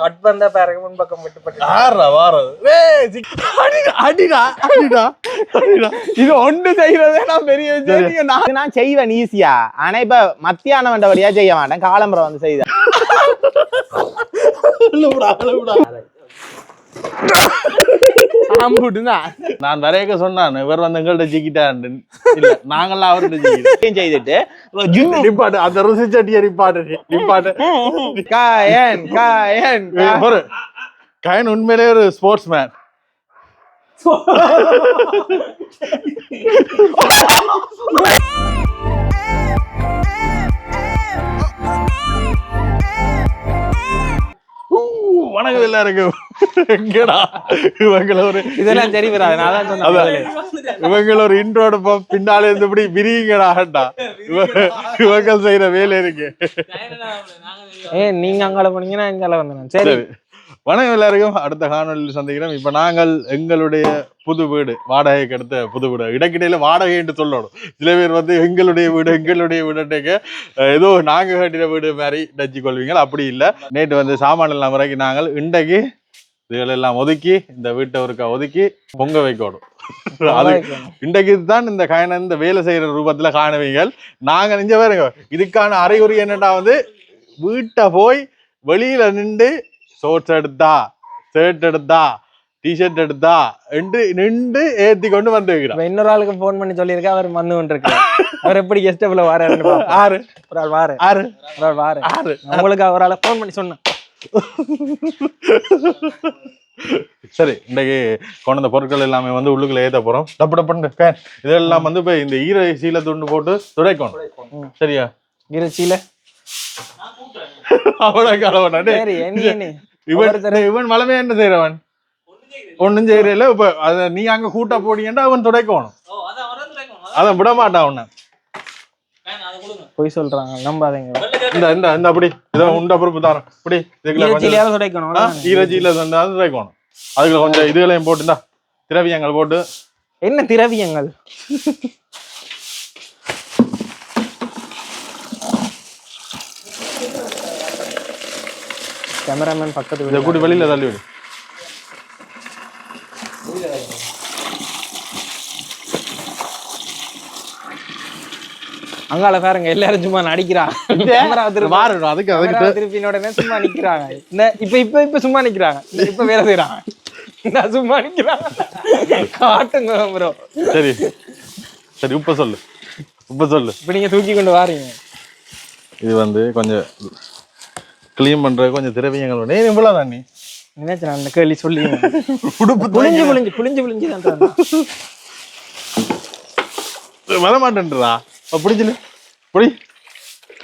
Cut பண்ண பாருங்க முன்பக்கம் விட்டுப்பட்டு ஆறா வாரம் அடிடா அடிடா அடிடா அடிடா. இது ஒன்று செய்யறதே நான் பெரிய விஷயம். நான் நான் செய்வேன் ஈஸியா. ஆனா இப்ப மத்தியானம் வந்த வழியா செய்ய மாட்டேன். காலம்பரம் வந்து செய்தேன். நான் வரையக்க சொன்னான் இவர் வந்து எங்கள்ட்ட ஜிக்கிட்டான் இல்ல நாங்கெல்லாம் அவர்கிட்ட ஜிக்கிட்டோம் செய்துட்டு நிப்பாட்டு அந்த ருசி சட்டியை நிப்பாட்டு நிப்பாட்டு. காயன் காயன் கா- ஒரு கயன் உண்மையிலே ஒரு ஸ்போர்ட்ஸ் மேன் வணக்கம் எல்லாருக்கும். எங்கடா? இவங்கள ஒரு இதெல்லாம் சரி வராது. நான் சொன்னேன். இவங்கள ஒரு இன்ட்ரோட பின்னாலே இருந்து இப்படி விரியுங்கடாடா இவங்க செய்யற வேலை இருக்கு. ஏ நீங்க அங்கால போனீங்கன்னா இங்கால வந்தேன் சரி. வணக்கம் எல்லாருக்கும். அடுத்த காணொலியில் சந்திக்கிறோம். இப்ப நாங்கள் எங்களுடைய புது வீடு வாடகைக்கு எடுத்த புது வீடு. இடக்கிடையில வாடகை என்று சொல்லணும். சில பேர் வந்து எங்களுடைய வீடு எங்களுடைய வீடுன்றக்க ஏதோ நாங்க கட்டின வீடு மாதிரி டச்சு கொள்வீங்க அப்படி இல்லை. நேற்று வந்து சாமான எல்லாம் வரைக்கும் நாங்கள் இன்றைக்கு இதுகளெல்லாம் ஒதுக்கி இந்த வீட்டை ஒருக்கா ஒதுக்கி பொங்க வைக்கணும். அது இன்றைக்கு தான் இந்த காயன இந்த வேலை செய்யற ரூபத்துல காணுவீங்க நாங்க நெஞ்ச பாருங்க இதுக்கான அறிகுறி என்னடா வந்து வீட்டை போய் வெளியில நின்று ஷோர்ட்ஸ் எடுத்தா ஷர்ட் எடுத்தா டிஷர்ட் எடுத்தா என்று நின்று ஏத்தி கொண்டு வந்து வைக்கிறான் இப்ப இன்னொரு ஆளுக்கு போன் பண்ணி சொல்லியிருக்கேன் அவர் வந்து கொண்டிருக்கு. அவர் எப்படி வாராருன்னு பாப்போம். ஆறு. ஒரு ஆள் வாரு. ஆறு. ஒரு ஆள் வாரு. ஆறு. உங்களுக்கு ஆளை போன் பண்ணி சொன்னேன் சரி இன்றைக்கு கொண்டு வந்த பொருட்கள் எல்லாமே வந்து உள்ளுக்குள்ள ஏத்த போறோம். டப்பு டப்புன்னு ஃபேன் இதெல்லாம் வந்து இப்ப இந்த ஈர சீல துண்டு போட்டு துடைக்கணும். சரியா? இருச்சியில அவன கலவன இவன் இவன் மலமே என்ன செய்யறவன் ஒண்ணும் செய்யறல இப்ப அத நீ அங்க கூட்ட போடியண்டா அவன் துடைக்கணும். அதான் விட மாட்டான் அவன. பொய் சொல்றாங்க நம்பாதீங்க. இந்த இந்த இந்த அப்படி இதை உண்ட பொறுப்பு தாரம். இப்படி இதுக்குள்ள கொஞ்சம் ஆ, ஈரஜியில துடைக்கணும் அதுக்குள்ள கொஞ்சம் இதுகளையும் போட்டு இந்தா திரவியங்கள் போட்டு. என்ன திரவியங்கள்? கேமராமேன் பக்கத்து இதை கூட்டி வெளியில தள்ளி விடு. அங்கால பாருங்க எல்லாரும் சும்மா நடிக்கிறாங்க கேமரா திருப்பி மாறு அதுக்கு அதுக்கு கேமரா திருப்பி உடனே சும்மா நிக்கிறாங்க? இந்த இப்ப இப்ப இப்ப சும்மா நிக்கிறாங்க. இப்ப வேலை செய்யறாங்க இந்த சும்மா நிக்கிறாங்க. காட்டுங்க ப்ரோ சரி. சரி உப்ப சொல்லு. உப்ப சொல்லு. இப்ப நீங்க தூக்கி கொண்டு வாரீங்க. இது வந்து கொஞ்சம் க்ளீன் பண்ற கொஞ்சம் திரவியங்கள். ஏன் இவ்வளவு தண்ணி நினைச்சேன் அந்த கேள்வி சொல்லி உடுப்பு புளிஞ்சு புளிஞ்சு புளிஞ்சு புளிஞ்சு தான் வர மாட்டேன்றா பிடிச்சில பிடி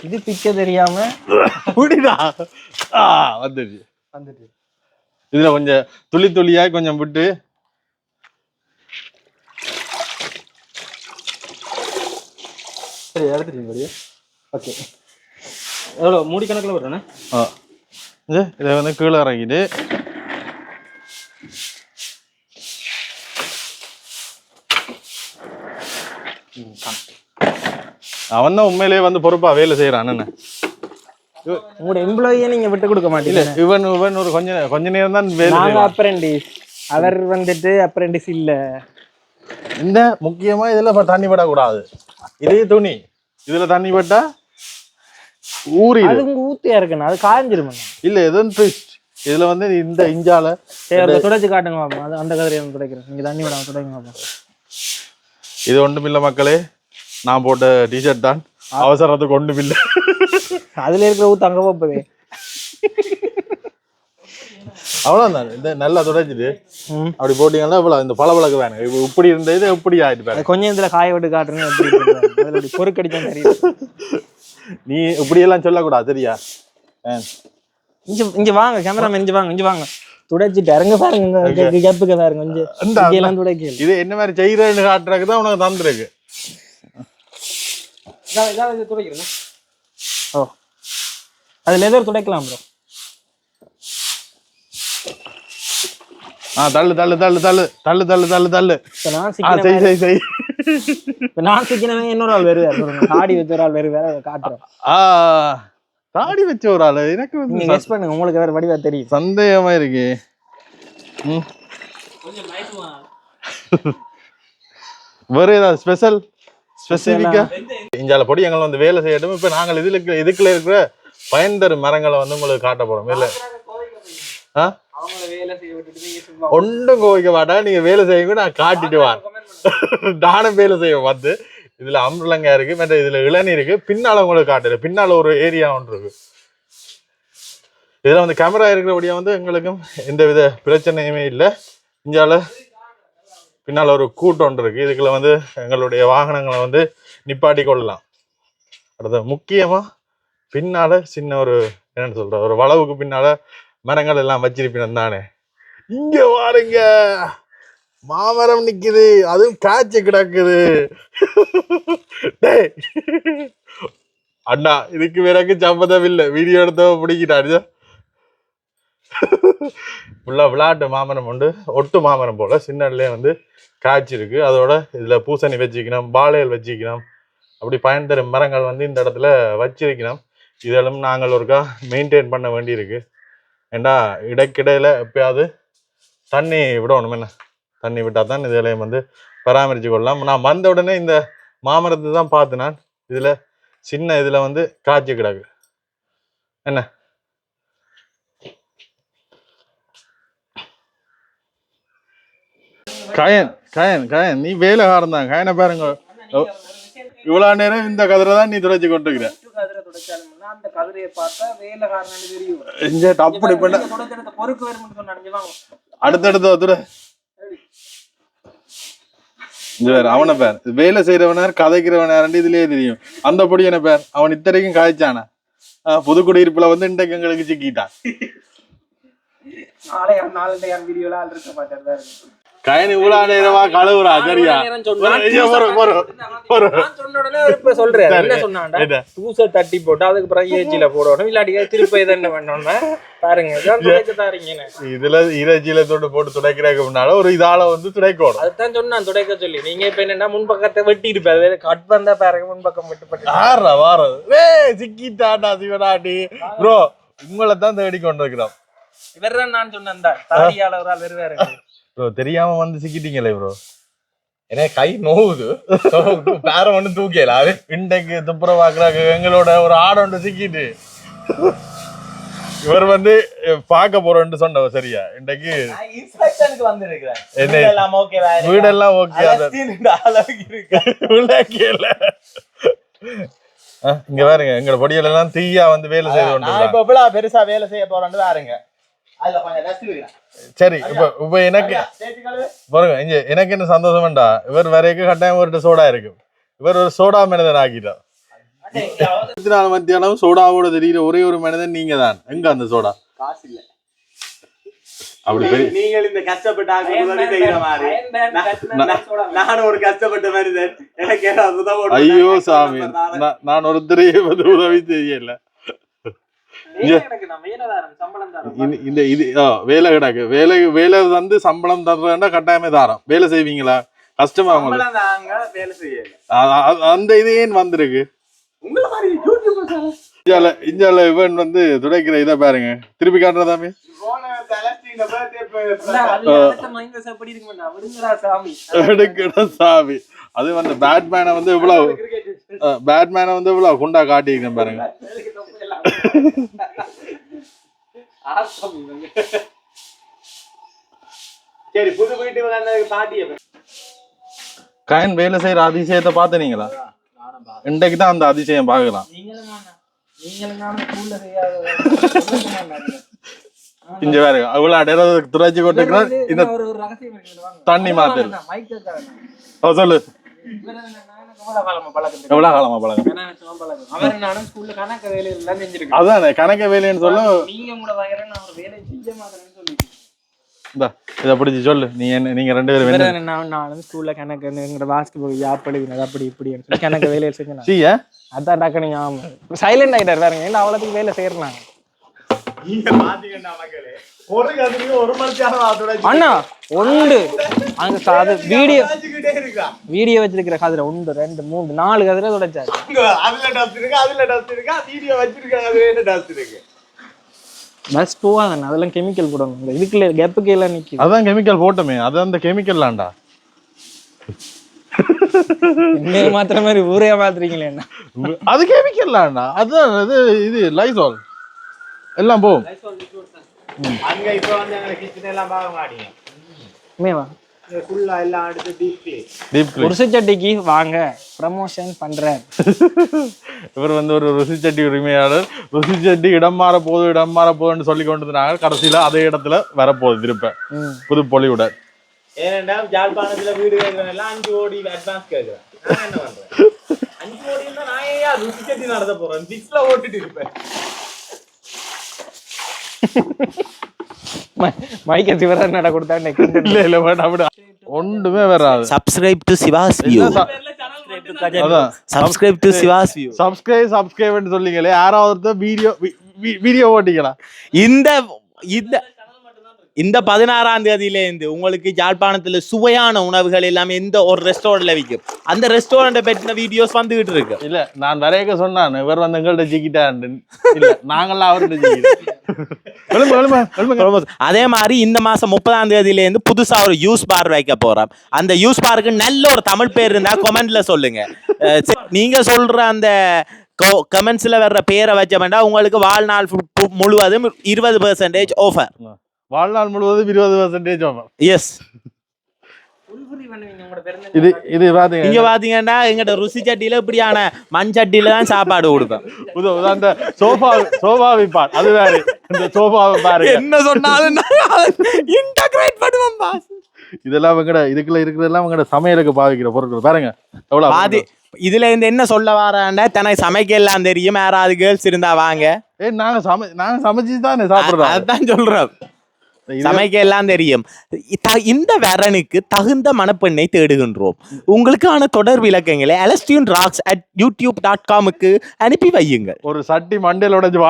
இது பிக்க தெரியாம பிடிடா ஆ வந்துடுச்சு. வந்துட்டு இதுல கொஞ்சம் துளி துளியா கொஞ்சம் விட்டு. சரி எடுத்துட்டீங்க ஓகே. எவ்வளோ மூடி கணக்கில் வரும்ண்ணே ஆ. இது இதை வந்து கீழே இறங்கிட்டு அவன் தான் உண்மையிலேயே வந்து பொறுப்பா வேலை செய்யறான் என்ன உங்களோட எம்ப்ளாயியே நீங்க விட்டு கொடுக்க இல்ல மாட்டீங்க இவன் இவன் ஒரு கொஞ்ச கொஞ்ச நேரம் தான் வேலை. அப்ரெண்டிஸ் அவர் வந்துட்டு அப்ரெண்டிஸ் இல்ல. இந்த முக்கியமா இதுல தண்ணி படக்கூடாது. இதே துணி. இதுல தண்ணி பட்டா ஊறிடு அது ஊத்தியா இருக்குண்ணா அது காய்ஞ்சிரும் இல்ல எதுவும் ட்விஸ்ட் இதுல வந்து இந்த இஞ்சால சரி துடைச்சு காட்டுங்க பாப்போம் அது அந்த கதிரையை துடைக்கிறேன். நீங்க தண்ணி விடாம துடைங்க பாப்போம் இது ஒன்றுமில்ல மக்களே. நான் போட்ட டிஷர்ட் தான். அவசரத்துக்கு ஒன்றுமில்ல அதுல இருக்கிற ஊத்து அங்க போகுது அவ்வளவுதான். இந்த நல்லா துடைச்சிட்டு. அப்படி போட்டீங்கன்னா இவ்வளவு இந்த பளபளக்கு வேணும். இப்ப இப்படி இருந்த இது எப்படி ஆயிட்டு கொஞ்சம் இதுல காய விட்டு காட்டுறேன்னு எப்படி இருக்குது பாருங்க. அதுல அப்படி பொறுக்கடிச்சா தெரியும் நீ இப்படி எல்லாம் சொல்லக்கூடாது சரியா. இங்க இங்க வாங்க கேமராமேன் இங்க வாங்க இங்க வாங்க. துடைச்சிட்டு இறங்க பாருங்க கேப்புக்கு பாருங்க துடைக்கல. இது என்ன மாதிரி செய்யறேன்னு காட்டுறதுக்கு தான் உனக்கு தந்துருக்கு. இதாவது துடைக்கிறேண்ணே ஓ. அதுல ஏதோ ஒரு துடைக்கலாம் ப்ரோ ஆ தள்ளு தள்ளு தள்ளு தள்ளு. தள்ளு தள்ளு தள்ளு தள்ளு. நான் செய் செய் நான் சிக்கினவன் இன்னொரு ஆள் வருவார் சொல்லுங்க ஆடி வச்ச ஒரு ஆள் வருவார் அதை காட்டுறேன் ஆ தாடி வச்ச ஒரு ஆளு எனக்கு வந்து நீங்க கெஸ் பண்ணுங்க உங்களுக்கு வேற வடிவா தெரியும். சந்தேகமா இருக்கு. ம். வேற ஏதாவது ஸ்பெஷல் ஸ்பெசிஃபிக்கா இஞ்சால பொடி எங்களை வந்து வேலை செய்யட்டும். இப்ப நாங்கள் இதுல இருக்கிற இதுக்குள்ள இருக்கிற பயன் தரும் மரங்களை வந்து உங்களுக்கு காட்ட போறோம். இல்ல? ஆ? ஒன்றும் கோவிக்க மாட்டா. நீங்க வேலை செய்யுங்க நான் காட்டிட்டு வார் நானும் வேலை செய்வேன் வந்து. இதுல அம்புலங்கா இருக்கு மற்ற இதுல இளநீர் இருக்கு. பின்னால உங்களுக்கு காட்டுறேன். பின்னால ஒரு ஏரியா ஒன்று இருக்கு. இதுல வந்து கேமரா இருக்கிறபடியா வந்து எங்களுக்கும் எந்த வித பிரச்சனையுமே இல்லை. இஞ்சால பின்னால் ஒரு கூட்டம் ஒன்று இருக்குது இதுக்குள்ள வந்து எங்களுடைய வாகனங்களை வந்து நிப்பாட்டி கொள்ளலாம். அடுத்து முக்கியமாக பின்னால் சின்ன ஒரு என்னென்னு சொல்கிற ஒரு வளவுக்கு பின்னால் மரங்கள் எல்லாம் வச்சிருப்பினம் தானே. இங்கே வாருங்க. மாமரம் நிற்குது அதுவும் காய்ச்சி கிடக்குது. டேய். அண்ணா இதுக்கு பிறகு சம்பதம் இல்லை. வீடியோ எடுத்தவ பிடிக்கிட்டாரு ஃபுல்லாக விளாட்டு மாமரம் உண்டு. ஒட்டு மாமரம் போல். சின்னல்லே வந்து காய்ச்சி இருக்கு. அதோட இதில் பூசணி வச்சுக்கணும் பாளையல் வச்சுக்கணும். அப்படி பயன் தரும் மரங்கள் வந்து இந்த இடத்துல வச்சிருக்கணும். இதெல்லாம் நாங்கள் ஒருக்கா மெயின்டைன் பண்ண வேண்டியிருக்கு. ஏண்டா இடைக்கிடையில் எப்பயாவது தண்ணி விடணும் என்ன? தண்ணி விட்டால் தான் இதெல்லாம் வந்து பராமரித்து கொள்ளலாம். நான் வந்த உடனே இந்த மாமரத்தை தான் பார்த்து நான். இதில் சின்ன இதில் வந்து காய்ச்சி கிடக்கு. என்ன? கயன் கயன் கயன் நீ வேலைக்காரன் தான் கயனை பாருங்க. இவ்வளோ நேரம் இந்த கதிரை தான் நீ துடைச்சி கொண்டுக்கிற அப்படி பண்ண அடுத்தடுத்து பேர் அவனை பேர். வேலை செய்யறவனார் கதைக்கிறவனார் இதுலயே தெரியும். அந்த பொடி என்ன பேர். அவன் இத்தனைக்கும் காய்ச்சானா. புதுக்குடியிருப்புல வந்து இன்றைக்கு எங்களுக்கு சிக்கிட்டான். கயன் இவ்வளவு நேரமா கழுவுறா சரியா? ஐயோ, போறோம், போறோம், போறோம். சொன்ன உடனே அவர் இப்ப சொல்றாரு. சரி. என்ன சொன்னாண்டா என்ன? தூசை தட்டி போட்டு அதுக்கு பிறகு ஏஜில போடணும். இல்லாட்டி திருப்பி இதை என்ன பண்ணணும்னா? பாருங்க இதுல இறைச்சியில தொட்டு போட்டு துடைக்கிறதுக்கு முன்னால ஒரு இதால வந்து துடைக்கணும். அதுதான் சொன்னான் துடைக்க சொல்லி. நீங்க இப்ப என்னன்னா முன்பக்கத்தை வெட்டி இருப்பாரு கட் பண்ணா பாருங்க முன்பக்கம் விட்டு பட்டு ஆறா வாரம் வே சிக்கிட்டாடா சிவனாடி. ப்ரோ உங்களை தான் தேடி கொண்டிருக்கிறோம் இவர் நான் சொன்னேன் தாடியால ஒரு ஆள் வருவாரு ப்ரோ தெரியாம வந்து சிக்கிட்டீங்களே ப்ரோ எனக்கு கை நோவுது. பேர ஒண்ணு தூக்கல அது இன்றைக்கு துப்புரவாக்குறாங்க எங்களோட ஒரு ஆடு ஒன்று சிக்கிட்டு. இவர் வந்து பார்க்க போறோம்னு சொன்னவர் சரியா? இன்றைக்கு இன்ஸ்பெக்ஷனுக்கு வந்திருக்கிறேன். வீடெல்லாம் ஓகே இருக்கு. விளக்கல. இங்க பாருங்க. எங்களோட பொடியில எல்லாம் தீயா வந்து வேலை செய்து கொண்டு பெருசா வேலை செய்ய போறேன்னு பாருங்க சரி இப்ப இப்ப எனக்கு பாருங்க இங்க எனக்கு என்ன சந்தோஷம் வேண்டா இவர் வரைக்கும் கட்டாயம் ஒரு சோடா இருக்கு. இவர் ஒரு சோடா மனிதன் ஆக்கிட்டார் இருபத்தி நாலு மத்தியானம் சோடாவோட தெரியுற ஒரே ஒரு மனிதன் நீங்க தான் எங்க அந்த சோடா? காசு இல்ல. அப்படி பெரிய நீங்கள் இந்த கஷ்டப்பட்ட நானும் ஒரு கஷ்டப்பட்ட மனிதன். எனக்கு ஐயோ சாமி. நான் ஒருத்தரையே வந்து உதவி செய்யல எனக்கு நான் வேலைதாரன் சம்பளம் தரேன் இந்த- இந்த இது ஆ, வேலை கிடக்கு. வேலை வேலை வந்து சம்பளம் தர்றேன்னா கட்டாயமே தாரம் வேலை செய்வீங்களா? கஷ்டமா உங்களுக்கு? சம்பளம் தாங்க வேலை செய்யல. அ- அ- அந்த இது ஏன் வந்திருக்கு? இந்தியால இந்தியால இவன் வந்து துடைக்கிற இதை பாருங்க. திருப்பி காட்டுறதாமே சாமி. அது வந்து பேட்மேனை வந்து இவ்வளவு பேட்மேனை வந்து இவ்வளவு குண்டா காட்டியிருக்கேன் பாருங்க. ஆசம் இவங்க. சரி புது வீட்டு வந்ததுக்கு பாட்டிய கயன் வேலை செய்யற அதிசயத்தை பார்த்தனீங்களா? இன்றைக்கு தான் அந்த அதிசயம் பார்க்கலாம். இங்க பாருங்க அவ்வளவு நேரம் துடைச்சு கொட்டுக்கிறார் இந்த. தண்ணி மாத்து சொல்லு. எவ்வளவு காலமா பழக்கம். அதானே கணக்க வேலைன்னு சொல்ல. இதை பிடிச்சி சொல்லு. நீ என்ன நீங்க ரெண்டு பேரும் நான் ஸ்கூல்ல கணக்கு எங்கிட்ட வாசிக்கு போய் யாப்பழுவினது அப்படி இப்படி கணக்கு வேலையை செஞ்சேன் சீயா? அதான் டக்குனு ஆமா. சைலண்ட் ஆகிட்டார் பாருங்க ஏன்னா அவ்வளோத்துக்கு வேலை செய்யறாங்க அண்ணா உண்டு அங்க அது வீடியோ வீடியோ வச்சிருக்கிற கதிரை உண்டு ரெண்டு மூணு நாலு கதிரை தொடச்சாரு. அதுல டஸ்ட் இருக்கு அதுல டஸ்ட் இருக்கு வீடியோ வச்சிருக்காங்க அது என்ன டஸ்ட் இருக்கு. பஸ் போவாங்க அதெல்லாம் கெமிக்கல் போடணும். இதுக்குள்ள கெப்புக்கு எல்லாம் நிக்குது. அதான் கெமிக்கல் போட்டோமே அது அந்த கெமிக்கல்லாண்டா நீங்க மாத்திர மாதிரி ஊரே மாத்துறீங்களே என்ன அது கெமிக்கல்லாண்டா அதுதான் அது இது லைசால் எல்லாம் போகும். அங்க இப்ப வந்து கிச்சன் எல்லாம் பார்க்க மாட்டீங்க. உண்மையவா ஃபுல்லா எல்லாம் அடுத்து டீப் கிளீன் டீப் கிளீன் குடிசை சட்டிக்கு வாங்க ப்ரமோஷன் பண்றார் இவர் வந்து ஒரு ருசி சட்டி உரிமையாளர். ருசி சட்டி இடம் மாற போகுது இடம் மாற போகுதுன்னு சொல்லி கொண்டு இருந்தாங்க கடைசியில அதே இடத்துல வரப்போகுது திருப்ப. புது பொலிவுட ஏனென்றா யாழ்ப்பாணத்துல வீடு எல்லாம் அஞ்சு கோடி அட்வான்ஸ் கேட்கறேன் நான் என்ன பண்றேன்? அஞ்சு கோடி நான் ஏன் ருசி கட்டி நடத்த போறேன்? சிக்ஸ்ல ஓட்டிட்டு இருப்பேன். மைக்க சிவரா நட கொடுத்தா இல்ல இல்ல வேண்டாம் விடு. ஒன்றுமே வராது subscribe to Siva's view. அதான் Subscribe to Siva's view. Subscribe subscribe சொல்லிங்களே யாராவது வீடியோ வீடியோ ஓட்டிங்களா இந்த இந்த இந்த பதினாறாம் தேதியில இருந்து உங்களுக்கு யாழ்ப்பாணத்துல சுவையான உணவுகள் எல்லாமே எந்த ஒரு ரெஸ்டாரண்ட்ல விற்கும் அந்த ரெஸ்டாரண்ட்டை பற்றின வீடியோஸ் வந்துகிட்டு இருக்கு. இல்ல நான் வரையக்க சொன்னான் இவர் வந்து எங்கள்ட்ட ஜிக்கிட்டான் இல்ல நாங்களாம் அவர்கிட்ட. அதே மாதிரி இந்த மாசம் முப்பதாம் தேதியில இருந்து புதுசா ஒரு யூஸ் பார் வைக்க போறோம். அந்த யூஸ் பாருக்கு நல்ல ஒரு தமிழ் பேர் இருந்தா கமெண்ட்ல சொல்லுங்க. நீங்க சொல்ற அந்த கமெண்ட்ஸ்ல வர்ற பேரை வச்ச வேண்டாம் உங்களுக்கு வாழ்நாள் முழுவதும் இருபது பெர்சன்டேஜ் ஆஃபர் வாழ்நாள் முழுவதும் இருபது பர்சன்டேஜ் ஆகும் எஸ் இது இது பாத்தீங்க. இங்க பாத்தீங்கன்னா எங்கிட்ட ருசி சட்டியில இப்படியான மண் சட்டியில தான் சாப்பாடு கொடுப்பேன். அந்த சோஃபா சோஃபா விப்பான் அது வேற. இந்த சோஃபாவை பாருங்க. என்ன சொன்னாலும் இன்டகிரேட் பண்ணுவோம் பாஸ் இதெல்லாம் வெங்கட இதுக்குள்ள இருக்கிறதெல்லாம் வெங்கட சமையலுக்கு பாவிக்கிற பொருட்கள். பாருங்க. எவ்வளவு பாதி இதுல இருந்து என்ன சொல்ல வராண்டா தனக்கு சமைக்க எல்லாம் தெரியும். யாராவது கேர்ள்ஸ் இருந்தா வாங்க. ஏ நாங்க சமை நாங்க சமைச்சு தானே சாப்பிடுறோம் அதான் சொல்றோம் சமைக்க எல்லாம் தெரியும். இந்த வரனுக்கு தகுந்த மணப்பெண்ணை தேடுகின்றோம். உங்களுக்கான தொடர் விளக்கங்களை அலஸ்டியூன் ராக்ஸ் அட் யூடியூப் டாட் காமுக்கு அனுப்பி வையுங்கள். ஒரு சட்டி மண்டையில உடைஞ்சு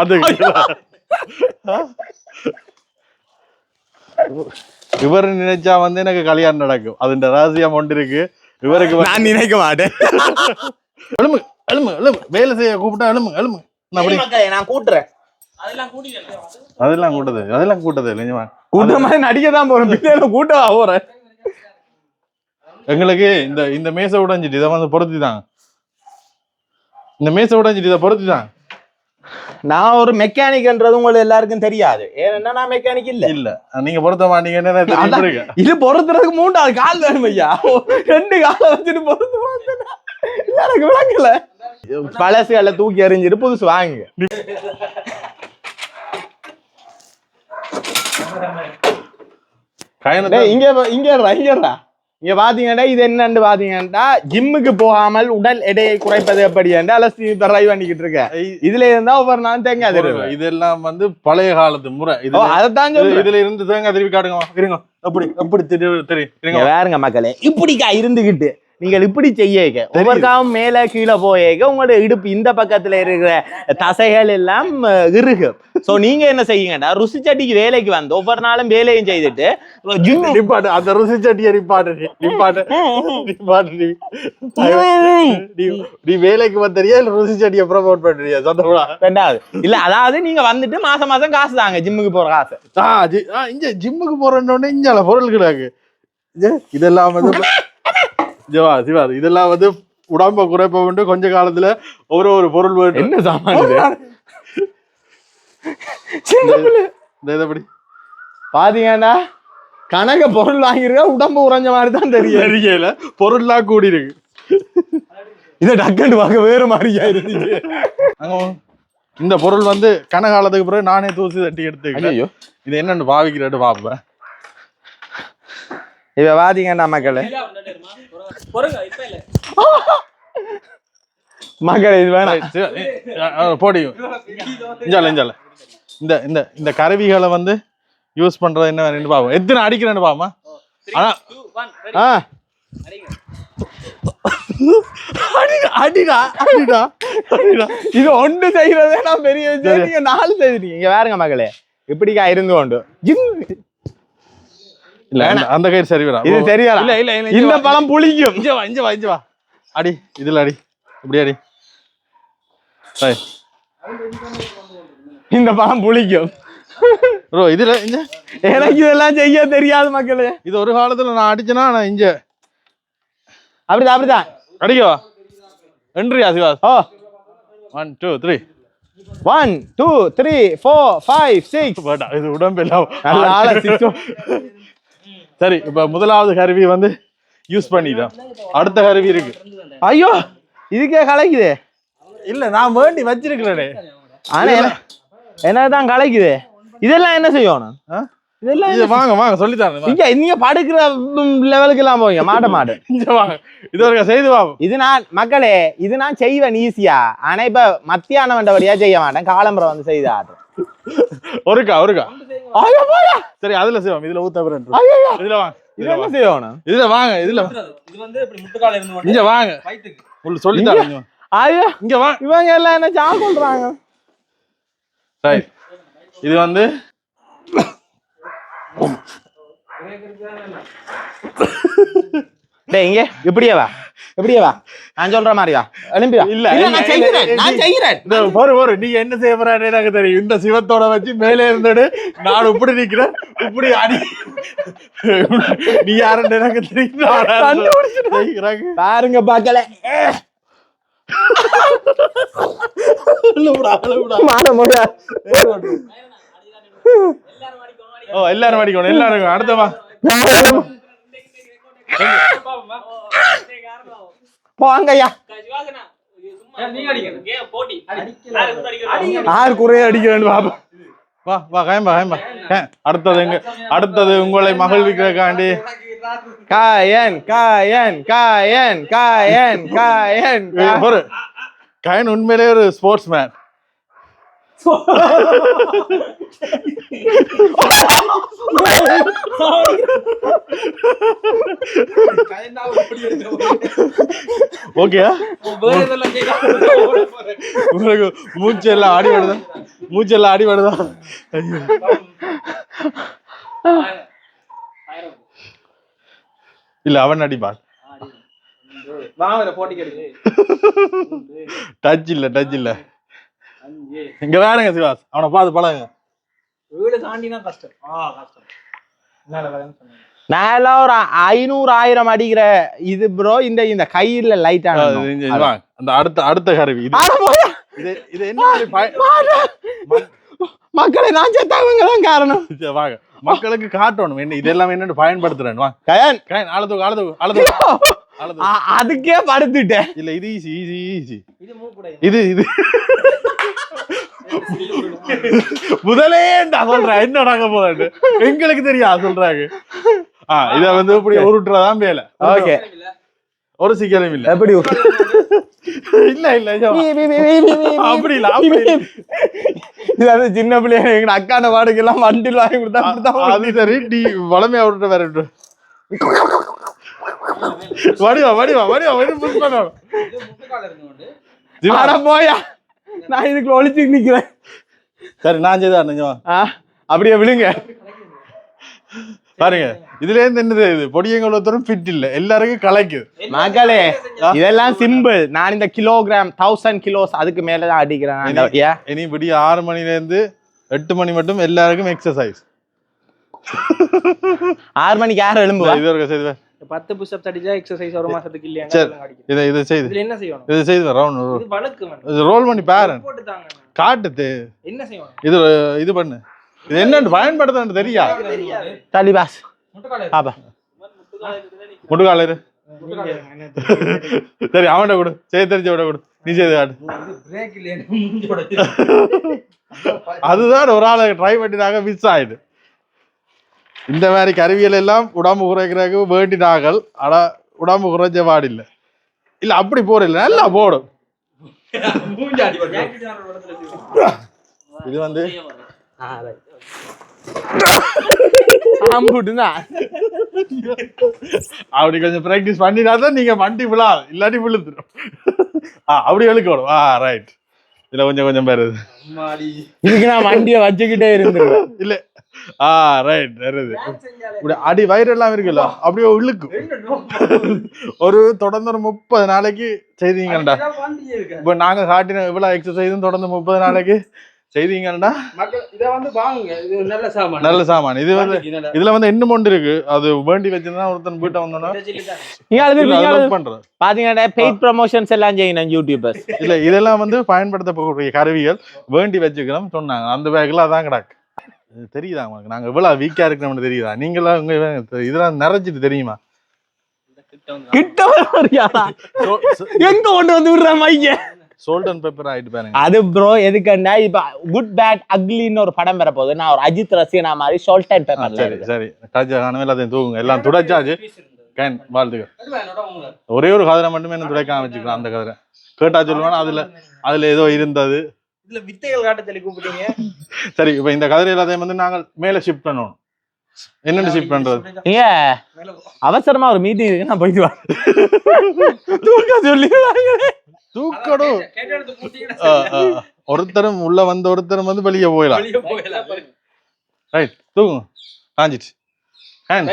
இவர் நினைச்சா வந்து எனக்கு கல்யாணம் நடக்கும். அதுன்ற ரகசியம் ஒன்று இருக்கு. இவருக்கு நான் நினைக்க மாட்டேன். எழும்பு எழும்பு எழும்பு. வேலை செய்ய கூப்பிட்டா அப்படி மக்களே, நான் கூட்டுறேன் அதெல்லாம் கூட்டது அதெல்லாம் கூட்டது இல்லைங்க கூட்ட மாதிரி நடிக்க தான் போறேன். பின்னால கூட்டவா போறேன். எங்களுக்கு இந்த இந்த மேசை உடைஞ்சிட்டு இதை வந்து பொருத்தி தான் இந்த மேசை உடைஞ்சிட்டு இதை பொருத்தி தான் நான் ஒரு மெக்கானிக்ன்றது உங்களுக்கு எல்லாருக்கும் தெரியாது. ஏன்னா நான் மெக்கானிக் இல்ல. இல்ல. நீங்க பொருத்த மாட்டீங்கன்னு. இது பொறுத்துறதுக்கு மூன்றாவது கால் வேணும் ஐயா. ரெண்டு காலை வச்சுட்டு பொறுத்து பார்த்தேன்னா எனக்கு விளங்கல. பழசுகளை தூக்கி எறிஞ்சிட்டு புதுசு வாங்குங்க கயனத்தை- டேய், இங்க பா- இங்க பாத்தீங்கன்னா இது என்னன்னு பாத்தீங்கன்னா ஜிம்முக்கு போகாமல் உடல் எடையை குறைப்பது எப்படி என்று அலசி பண்ணிக்கிட்டு இருக்கேன் இதுல இருந்தா ஒவ்வொரு நாள் தேங்காய் திருவேன். இதெல்லாம் வந்து பழைய காலத்து முறை. இது அதைத்தான் சொல்றேன். இதுல இருந்து தேங்காய் திருப்பி காட்டுங்க இருங்க. அப்படி அப்படி திரு- தெரியும் இங்க வேறுங்க மக்களே இப்படிக்கா இருந்துகிட்டு. நீங்கள் இப்படி செய்யக்க ஒவ்வொருக்காவும் மேல கீழே போயேக்க உங்களோட இடுப்பு இந்த பக்கத்துல இருக்கிற தசைகள் எல்லாம் அஹ், இறுகும் சோ நீங்க என்ன செய்யுங்கடா? ருசி சட்டிக்கு வேலைக்கு வந்து ஒவ்வொரு நாளும் வேலையும் செய்துட்டு ஜிம் நிப்பாட்டு அந்த ருசி சட்டியை நிப்பாட்டு நீ. நிப்பாட்டு நிப்பாட்டு நீ. நீ- நீ வேலைக்கு வந்தறியா இல்ல ருசி சட்டியை ப்ரமோட் பண்றியா? சந்தோஷமா? ரெண்டாவது. இல்ல அதாவது நீங்க வந்துட்டு மாசம் மாசம் காசு தாங்க ஜிம்முக்கு போற காசு. ஆ, இங்க ஜிம்முக்கு போறோன்னே இங்க பொருள் கிடாக்கு இதெல்லாம் வந்து ஜிவா சிவா இதெல்லாம் வந்து உடம்ப குறைப்ப வேண்டும் கொஞ்ச காலத்துல ஒரு ஒரு பொருள் வேண்டும் என்ன சாமான் இது? இந்த இதை படி. பாத்தீங்கன்னா கணக்க பொருள் வாங்கிருக்க உடம்பு உறைஞ்ச மாதிரி தான் தெரியும் தெரியல. பொருள்லாம் கூடி இருக்கு. இதை டக்குன்னு பார்க்க வேறு மாதிரியா இருந்துச்சு. இந்த பொருள் வந்து கனகாலத்துக்கு பிறகு நானே தூசி தட்டி எடுத்துக்கிட்டேன் ஐயோ இது என்னன்னு பாவிக்கிறேன்னு பாப்பேன். இப்ப பாத்தீங்கன்னா மக்களே. பொறுங்க இப்ப இல்ல மக்களே இது வேணாம். சரி, சரி, அ, அ, போடி இஞ்சால இஞ்சால இந்த இந்த இந்த கருவிகளை வந்து யூஸ் பண்றது என்ன வேணும்னு பாப்போம். எத்தனை அடிக்கிறேன்னு பாமா ஆனா ஆ. அடிடா அடிடா அடிடா இது ஒன்று செய்யறதே நான் பெரிய நீங்க நாலு செய்திருக்கீங்க இங்க வேறுங்க மகளே இப்படிக்கா இருந்து கொண்டு. ஜிம். இல்ல அந்த- கயிறு சரி வரா இது சரியா இல்ல இல்ல இல்ல இந்த பழம் புளிக்கும். இங்க வா இங்க வா இங்க வா. அடி இதுல அடி. இப்படி அடி. சரி இந்த பழம் புளிக்கும். ப்ரோ இதுல இங்க எனக்கு இதெல்லாம் செய்ய தெரியாது மக்களே. இது ஒரு காலத்துல நான் அடிச்சேனா நான் இங்க அப்படிதான் அப்படிதான். அடிக்கவா? என்றியா சிவாஸ் ஓ. One two three one two three four five six இது ஆள சிக்கும் சரி இப்ப முதலாவது கருவி வந்து யூஸ் பண்ணிட்டோம் அடுத்த கருவி இருக்கு. ஐயோ இதுக்கே கலைக்குது. இல்ல நான் வேண்டி வச்சிருக்கிறேனே ஆனா என்ன- என்னதான் கலைக்குது. இதெல்லாம் என்ன செய்யணும்? இதெல்லாம் இது வாங்க வாங்க வாங்க. இங்க நீங்க படுக்கிற லெவலுக்கு எல்லாம் போவீங்க. மாட்ட மாடு இங்க வாங்க. இது ஒரு செய்து வாங்க இது நான் மக்களே இது நான் செய்வேன் ஈஸியா ஆனா இப்ப மத்தியானம் வண்டபடியா செய்ய மாட்டேன். காலம்பரம் வந்து செய்து ஆடுறேன் ஒருக்கா சரி அதுல செய்வோம். இதுல ஊத்த ஐயோ இதுல வாங்க இது இதுல என்ன வாங்க. செய்யணும்? இதுல வாங்க இதுல வாங்க. இது வந்து இப்படி முட்டுக்கால இருந்து கொண்டு இங்க வாங்க. உங்களுக்கு இங்க வாங்க. ஐயோ. இங்க வாங்க இவங்க எல்லாம் என்ன சொல்றாங்க இது வந்து டேய் இங்க. இப்படியே வா. நான் சொல்ற மாதிரி வா. எழும்பி வா. இல்ல, இல்ல நான் செய்கிறேன். நான் நீ- செய்கிறேன். இந்த போரு போரு. நீங்க என்ன செய்ய எனக்கு தெரியும். இந்த சிவத்தோட வச்சு மேலே இருந்துடு. நான் இப்படி நிக்கிறேன். இப்படி அடி. நீ யாருன்னு எனக்கு தெரியும். பாருங்க பாக்கல. மாட ஓ எல்லாரும் அடிக்கணும் எல்லாரும் அடிக்கணும். அடுத்த வா. போங்கய்யா யாரு குறைய அடிக்கிறேன்னு பாப்பா. வா வா காயம்பா காயம்பா. அடுத்தது எங்க அடுத்தது உங்களை மகிழ்விக்கிறதுக்காண்டி காயன் காயன் காயன் காயன் காயன் பாரு கயன் உண்மையிலே ஒரு ஸ்போர்ட்ஸ் மேன் ஓகேயா? உங்களுக்கு மூச்சு எல்லாம் அடி வருதா? மூச்சு எல்லாம் அடி வருதா? இல்ல அவன் அடிப்பான் டச் இல்ல டச் இல்ல. இங்க வேறங்க சிவாஸ். அவனை பார்த்து பழகுங்க. வீடு தாண்டினா கஷ்டம். ஆ கஷ்டம். என்னால வரேன்னு சொன்னேன். நான் எல்லாம் ஒரு ஐநூறு ஆயிரம் அடிக்கிற இது ப்ரோ இந்த இந்த கையில லைட். அந்த அடுத்த அடுத்த கருவி. இது என்ன மக்களை நான் செத்தவங்க தான் காரணம். வாங்க மக்களுக்கு காட்டணும். என்ன இதெல்லாம் என்னன்னு பயன்படுத்துறேன். வாங்க கயன். கயன் அழுது அழுது அழுது அழுது அ- அதுக்கே படுத்துட்டேன். இல்ல இது ஈஸி ஈஸி ஈஸி இது இது இது. முதலே நான் சொல்றேன் என்ன நடக்க போகுது எங்களுக்கு தெரியாது சொல்றாங்க. ஆ இத வந்து இப்படி உருட்டுறதான் வேலை. ஓகே. ஒரு சிக்கலும் இல்ல. எப்படி? இல்ல இல்ல. அப்படி இல்ல அப்படி இல்ல. இது அது சின்ன பிள்ளைங்க எங்க அக்கான வாடகை எல்லாம் வண்டியில் வாங்கி கொடுத்தா அது சரி நீ வளமையா விட்டு வேற வடிவா வடிவா வடிவா வடி புஷ் அட போயா. நான் இதுக்குள்ள ஒளிச்சு நிக்கிறேன். சரி நான் செய்தா நிஜமா அப்படியே விழுங்க. பாருங்க இதுல இருந்து என்னது இது? பொடியங்கள் ஒருத்தரும் ஃபிட் இல்ல. எல்லாருக்கும் கலைக்குது. மகளே இதெல்லாம் சிம்பிள் நான் இந்த கிலோகிராம் தௌசண்ட் கிலோஸ் அதுக்கு மேல தான் அடிக்கிறேன்? இனி விடிய ஆறு மணில இருந்து எட்டு மணி மட்டும் எல்லாருக்கும் எக்ஸசைஸ் ஆறு மணிக்கு யார் எழும்புவா? இது ஒரு செய்து பத்து புஷ்அப்ஸ் அடிச்சா எக்ஸசைஸ் ஒரு மாசத்துக்கு இல்லையா? சரி. இதை இதை செய்து. என்ன செய்யணும்? இதை செய்து ரவுண்ட் இது வழுக்கு ரோல் பண்ணி பாரு போட்டு தாங்க காட்டுது. என்ன செய்யணும்? இது இது பண்ணு. இது என்னன்னு பயன்படுத்தணும் தெரியா? தெரியாது. தலி பாஸ் முட்டுக்கால பாப்பா முட்டுக்கால இரு நீங்க என்ன சரி அவன்கிட்ட கொடு. செய்ய தெரிஞ்ச விட கொடு. நீ செய்து காட்டு. அதுதான் ஒரு ஆளை ட்ரை பண்ணினாங்க மிஸ் ஆயிடு. இந்த மாதிரி கருவிகள் எல்லாம் உடம்பு குறைக்கிறதுக்கு வேண்டினார்கள். ஆனா உடம்பு குறைஞ்ச பாடில்ல. இல்ல அப்படி போடல. நல்லா போடும். இது வந்து அப்படி கொஞ்சம் பிராக்டிஸ் பண்ணினா தான் நீங்க வண்டி விழாது இல்லாட்டி விழுந்துடும் ஆ அப்படி இழுக்கணும் ஆ ரைட் இதுல கொஞ்சம் கொஞ்சம் பேர். இதுக்கு நான் வண்டியை வச்சுக்கிட்டே இருந்துருவேன். இல்ல. ஆ ரைட் வருது இப்படி அடி வயிறு எல்லாம் இருக்குல்ல அப்படியே உள்ளுக்கு ஒரு தொடர்ந்து ஒரு முப்பது நாளைக்கு செய்தீங்கடா இப்ப நாங்க காட்டின இவ்வளவு எக்ஸசைஸும் தொடர்ந்து முப்பது நாளைக்கு செய்தீங்கடா மக்கள் இதை வந்து வாங்குங்க. இது நல்ல சாமான். நல்ல சாமான். இது வந்து இதுல வந்து இன்னும் ஒன்று இருக்கு. அது வேண்டி வச்சிருந்தா ஒருத்தன் வீட்டை வந்தோன்னா. பண்றது. பாத்தீங்கன்னா பெய்ட் ப்ரமோஷன்ஸ் எல்லாம் செய்யணும் யூடியூபர்ஸ் இல்ல இதெல்லாம் வந்து பயன்படுத்தக்கூடிய கருவிகள். வேண்டி வச்சுக்கிறோம் சொன்னாங்க. அந்த பேக்ல அதான் கிடக்கு. தெரியுதா உங்களுக்கு? நாங்க இவ்வளவு வீக்கா இருக்கிறோம்னு தெரியுதா? நீங்களா உங்க இதெல்லாம் நிறைச்சிட்டு தெரியுமா? கிட்ட எங்க கொண்டு வந்து விடுற மைய? சோல்ட் அண்ட் பெப்பர் ஆயிட்டு பாருங்க. அது ப்ரோ எதுக்குன்னா இப்ப குட் பேட் அக்லின்னு ஒரு படம் பெற போகுது. நான் ஒரு அஜித் ரசிகனா மாதிரி சால்ட் அண்ட் ஆ, பேப்பர்ல சரி. சரி காணும் எல்லாத்தையும் தூக்குங்க எல்லாம் துடைச்சாச்சு கேன் வாழ்த்துக்கள். ஒரே ஒரு கதிரை மட்டுமே என்ன துடைக்காம வச்சுக்கலாம் அந்த கதிரை. கேட்டா சொல்லுவானா அதுல அதுல ஏதோ இருந்தது. இதுல வித்தைகள் காட்ட சொல்லி கூப்பிட்டீங்க. சரி இப்ப இந்த கதிரை எல்லாத்தையும் வந்து நாங்கள் மேல ஷிஃப்ட் பண்ணணும். என்னென்ன ஷிஃப்ட் பண்றது? ஏ அவசரமா ஒரு மீட்டிங் இருக்கு நான் போயிட்டு வரேன். தூக்க சொல்லி தூக்கடும். ஒருத்தரும் உள்ள வந்த ஒருத்தரும் வந்து வெளியே போயிடலாம். ரைட் தூக்குங்க காஞ்சிட்டு ஹேண்ட்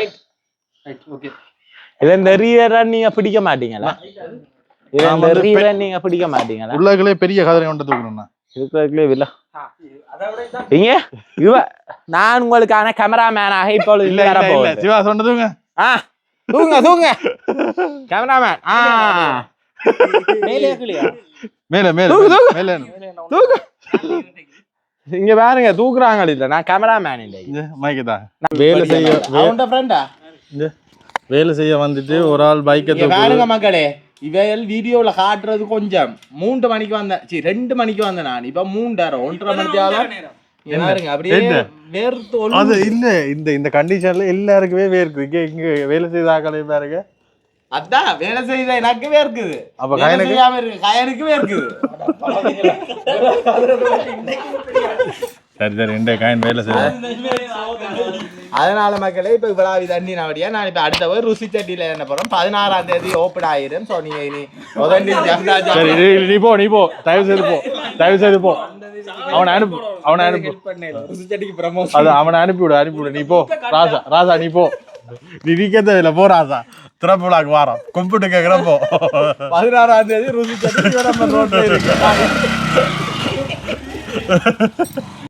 இதை நிறைய நீங்க பிடிக்க மாட்டீங்களா? இதை நான் வந்து நிறைய நீங்க பிடிக்க மாட்டீங்களா? உள்ளகளே பெரிய கதிரை கொண்டு தூக்கணும்னா இருக்கிறதுக்குள்ளே இல்ல இங்க? இவ நான் உங்களுக்கான கேமராமேனாக இப்பொழுது இல்ல வர இல்ல சிவா சொன்னதுங்க ஆ தூங்க தூங்க. கேமராமேன் ஆ. மேலே மேல மேல. மேல தூக்கு இங்க பாருங்க தூக்குறாங்க இல்ல நான் கேமராமேன் இல்லை இங்க மைக்கு வேலை செய்ய அவன்ட ஃப்ரெண்டா வேலை செய்ய வந்துட்டு ஒரு ஆள் பைக்கை பாருங்க மக்களே இவைகள் வீடியோல காட்டுறது கொஞ்சம். மூன்று மணிக்கு வந்தேன். சரி ரெண்டு மணிக்கு வந்தேன் நான். இப்ப மூன்றரை ஒன்றரை மணிக்கு அது. இல்ல இந்த இந்த கண்டிஷன்ல எல்லாருக்குமே வேர்க்குது. இங்க இங்க வேலை செய்த ஆக்களே பாருங்க. அதான் வேலை செய்த எனக்கு வேர்க்குது. அப்ப கயனுக்கு? இருக்கு கயனுக்கு வேர்க்குது. சரி சரி இந்த காயின் வேலை செய்ய அதனால மக்களே இப்ப இவ்வளவு தண்ணி நவடியா? நான் இப்ப அடுத்த போய் ருசி சட்டியில என்ன போறோம்? பதினாறாம் தேதி ஓப்பன் ஆயிரும். சோ நீங்க இனி உதண்டி ஜம்னா சரி ஜம் நீ- நீ போ நீ போ. தயவு செய்து போ. தயவு செய்து போ. அவனை அனுப்பு அவனை அனுப்பு. ருசி சட்டிக்கு ப்ரமோஷன் அது அவனை அனுப்பி விடு அனுப்பி விடு. நீ போ. ராசா ராசா நீ போ. நீ நிக்க இல்ல. போ ராசா. திறப்பு விழாக்கு வாரம். கும்பிட்டு கேக்குறேன் போ. பதினாறாம் தேதி ருசி சட்டி நம்ம ரோட்ல இருக்கு.